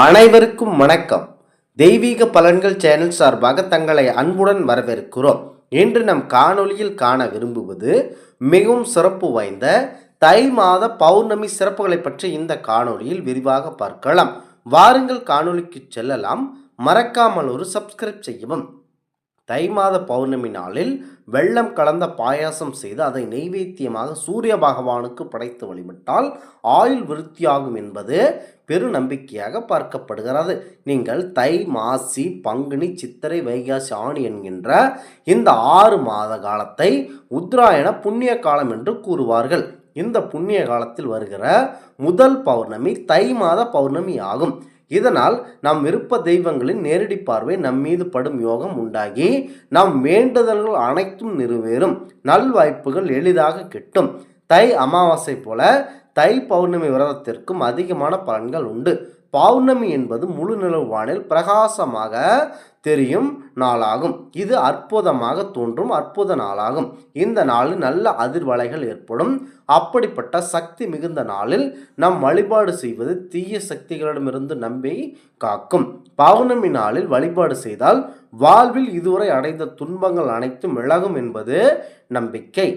அனைவருக்கும் வணக்கம். தெய்வீக பலன்கள் சேனல் சார்பாக தங்களை அன்புடன் வரவேற்கிறோம். இன்று நம் காணொளியில் காண விரும்புவது மிகவும் சிறப்பு வாய்ந்த தை மாத பௌர்ணமி சிறப்புகளை பற்றி இந்த காணொளியில் விரிவாக பார்க்கலாம். வாருங்கள் காணொளிக்கு செல்லலாம். மறக்காமல் ஒரு சப்ஸ்கிரைப் செய்யவும். தை மாத பௌர்ணமி நாளில் வெள்ளம் கலந்த பாயாசம் செய்து அதை நெய்வேத்தியமாக சூரிய பகவானுக்கு படைத்து வழிபட்டால் ஆயுள் விருத்தியாகும் என்பது பெருநம்பிக்கையாக பார்க்கப்படுகிறது. நீங்கள் தை மாசி பங்குனி சித்திரை வைகாசி ஆணி என்கின்ற இந்த ஆறு மாத காலத்தை உத்ராயண புண்ணிய காலம் என்று கூறுவார்கள். இந்த புண்ணிய காலத்தில் வருகிற முதல் பௌர்ணமி தை மாத பௌர்ணமி ஆகும். இதனால் நம் விருப்ப தெய்வங்களின் நேரடி பார்வை நம் மீது படும் யோகம் உண்டாகி நம் வேண்டுதல்கள் அனைத்தும் நிறைவேறும். நல்வாய்ப்புகள் எளிதாக கிட்டும். தை அமாவாசை போல தை பௌர்ணமி விரதத்திற்கும் அதிகமான பலன்கள் உண்டு. பௌர்ணமி என்பது முழு நிலவு வானில் பிரகாசமாக தெரியும் நாளாகும். இது அற்புதமாக தோன்றும் அற்புத நாளாகும். இந்த நாளில் நல்ல அதிர்வலைகள் ஏற்படும். அப்படிப்பட்ட சக்தி மிகுந்த நாளில் நம் வழிபாடு செய்வது தீய சக்திகளிடமிருந்து நம்பி காக்கும். பௌர்ணமி நாளில் வழிபாடு செய்தால் வாழ்வில் இதுவரை அடைந்த துன்பங்கள் அனைத்தும் விலகும் என்பது நம்பிக்கை.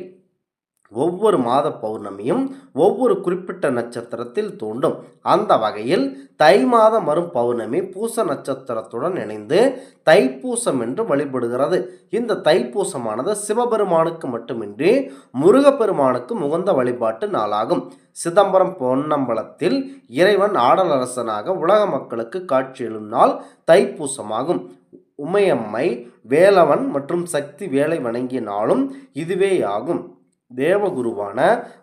ஒவ்வொரு மாத பௌர்ணமியும் ஒவ்வொரு குறிப்பிட்ட நட்சத்திரத்தில் தூண்டும் அந்த வகையில் தை மாதம் வரும் பௌர்ணமி பூச நட்சத்திரத்துடன் இணைந்து தைப்பூசம் என்று வழிபடுகிறது. இந்த தைப்பூசமானது சிவபெருமானுக்கு மட்டுமின்றி முருகப்பெருமானுக்கு உகந்த வழிபாட்டு நாளாகும். சிதம்பரம் பொன்னம்பலத்தில் இறைவன் ஆடலரசனாக உலக மக்களுக்கு காட்சியெழும் நாள் தைப்பூசமாகும். உமையம்மை வேலவன் மற்றும் சக்தி வேலை வணங்கிய நாளும் இதுவே ஆகும் தேவகுருவான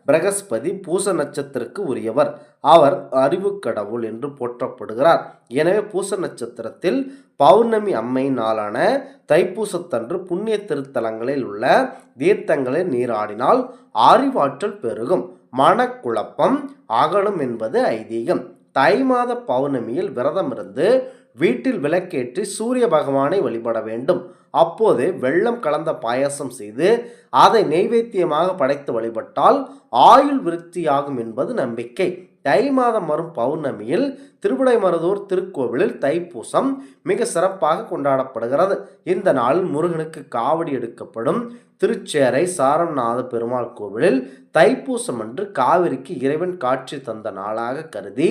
பிரகஸ்பதி பூச நட்சத்திரக்கு உரியவர். அவர் அறிவு கடவுள் என்று போற்றப்படுகிறார். எனவே பூச நட்சத்திரத்தில் பௌர்ணமி அம்மை நாளான தைப்பூசத்தன்று புண்ணிய திருத்தலங்களில் உள்ள தீர்த்தங்களை நீராடினால் அறிவாற்றல் பெருகும். மனக்குழப்பம் அகலும் என்பது ஐதீகம். தை மாத பௌர்ணமியில் விரதமிருந்து வீட்டில் விளக்கேற்றி சூரிய பகவானை வழிபட வேண்டும். அப்போது வெள்ளம் கலந்த பாயாசம் செய்து அதை நெய்வேத்தியமாக படைத்து வழிபட்டால் ஆயுள் விருத்தியாகும் என்பது நம்பிக்கை. தை மாதம் வரும் பௌர்ணமியில் திருவிடைமருதூர் திருக்கோவிலில் தைப்பூசம் மிக சிறப்பாக கொண்டாடப்படுகிறது. இந்த நாளில் முருகனுக்கு காவடி எடுக்கப்படும். திருச்சேரை சாரநாத பெருமாள் கோவிலில் தைப்பூசம் அன்று காவிரிக்கு இறைவன் காட்சி தந்த நாளாக கருதி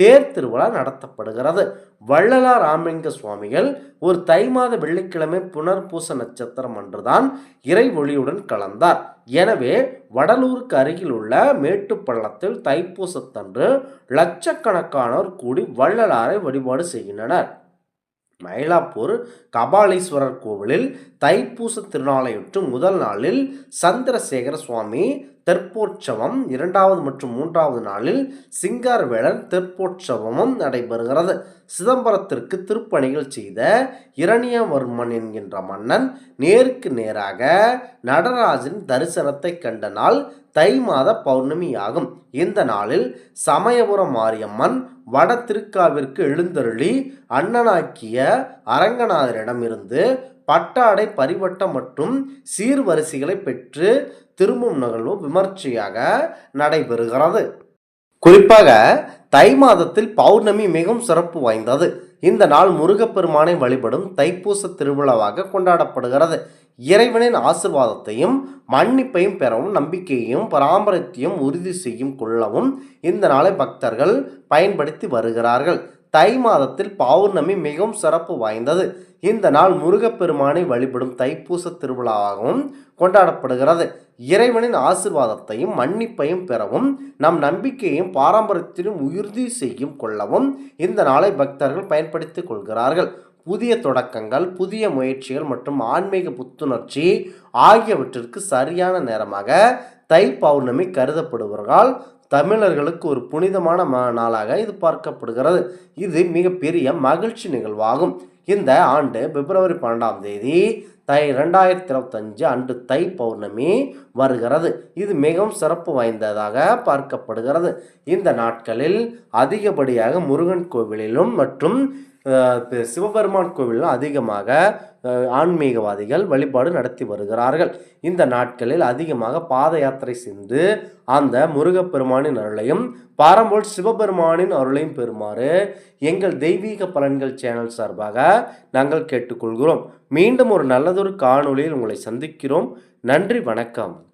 தேர் திருவிழா நடத்தப்படுகிறது. வள்ளலார் ராமலிங்க சுவாமிகள் ஒரு தை மாத வெள்ளிக்கிழமை புனர்பூச நட்சத்திரம் அன்றுதான் இறை ஒளியுடன் கலந்தார். எனவே வடலூருக்கு அருகில் உள்ள மேட்டுப்பள்ளத்தில் தைப்பூசத்தன்று லட்சக்கணக்கானோர் கூடி வள்ளலாரை வழிபாடு செய்கின்றனர். மயிலாப்பூர் கபாலீஸ்வரர் கோவிலில் தைப்பூச திருநாளையொட்டு முதல் நாளில் சந்திரசேகர சுவாமி தெற்போற்சவம் இரண்டாவது மற்றும் மூன்றாவது நாளில் சிங்காரவேளர் தெற்போற்சவமும் நடைபெறுகிறது. சிதம்பரத்திற்கு திருப்பணிகள் செய்த இரணியவர்மன் என்கின்ற மன்னன் நேருக்கு நேராக நடராஜன் தரிசனத்தை கண்ட நாள் தை மாத பௌர்ணமி ஆகும். இந்த நாளில் சமயபுரம் மாரியம்மன் வட திருக்காவிற்கு எழுந்தருளி அண்ணனாக்கிய அரங்கநாதரிடமிருந்து பட்டாடை பரிவட்டம் மற்றும் சீர்வரிசைகளை பெற்று திரும்பும் நிகழ்வு விமர்சையாக நடைபெறுகிறது. குறிப்பாக தை மாதத்தில் பௌர்ணமி மிகவும் சிறப்பு வாய்ந்தது. இந்த நாள் முருகப்பெருமானை வழிபடும் தைப்பூச திருவிழாவாக கொண்டாடப்படுகிறது. இறைவனின் ஆசிர்வாதத்தையும் மன்னிப்பையும் பெறவும் நம்பிக்கையையும் பராமரித்தையும் உறுதி செய்யும் கொள்ளவும் இந்த நாளை பக்தர்கள் பயன்படுத்தி வருகிறார்கள். தை மாதத்தில் பௌர்ணமி மிகவும் சிறப்பு வாய்ந்தது. இந்த நாள் முருகப்பெருமானை வழிபடும் தைப்பூச திருவிழாவாகவும் கொண்டாடப்படுகிறது. இறைவனின் ஆசிர்வாதத்தையும் மன்னிப்பையும் பெறவும் நம் நம்பிக்கையையும் பாரம்பரியத்திலும் உறுதி செய்யும் கொள்ளவும் இந்த நாளை பக்தர்கள் பயன்படுத்திக் கொள்கிறார்கள். புதிய தொடக்கங்கள் புதிய முயற்சிகள் மற்றும் ஆன்மீக புத்துணர்ச்சி ஆகியவற்றிற்கு சரியான நேரமாக தை பௌர்ணமி கருதப்படுவதால் தமிழர்களுக்கு ஒரு புனிதமான ம நாளாக இது பார்க்கப்படுகிறது. இது மிகப்பெரிய மகிழ்ச்சி நிகழ்வாகும். இந்த ஆண்டு பிப்ரவரி பன்னெண்டாம் தேதி தை ரெண்டாயிரத்தி இருபத்தஞ்சு அன்று தை பௌர்ணமி வருகிறது. இது மிகவும் சிறப்பு வாய்ந்ததாக பார்க்கப்படுகிறது. இந்த நாட்களில் அதிகப்படியாக முருகன் கோவிலிலும் மற்றும் சிவபெருமான் கோவிலிலும் அதிகமாக ஆன்மீகவாதிகள் வழிபாடு நடத்தி வருகிறார்கள். இந்த நாட்களில் அதிகமாக பாத யாத்திரை சென்று அந்த முருகப்பெருமானின் அருளையும் பாரம்போல் சிவபெருமானின் அருளையும் பெறுமாறு எங்கள் தெய்வீக பலன்கள் சேனல் சார்பாக நாங்கள் கேட்டுக்கொள்கிறோம். மீண்டும் ஒரு நல்லது மற்றதொரு காணொளியில் உங்களை சந்திக்கிறோம். நன்றி வணக்கம்.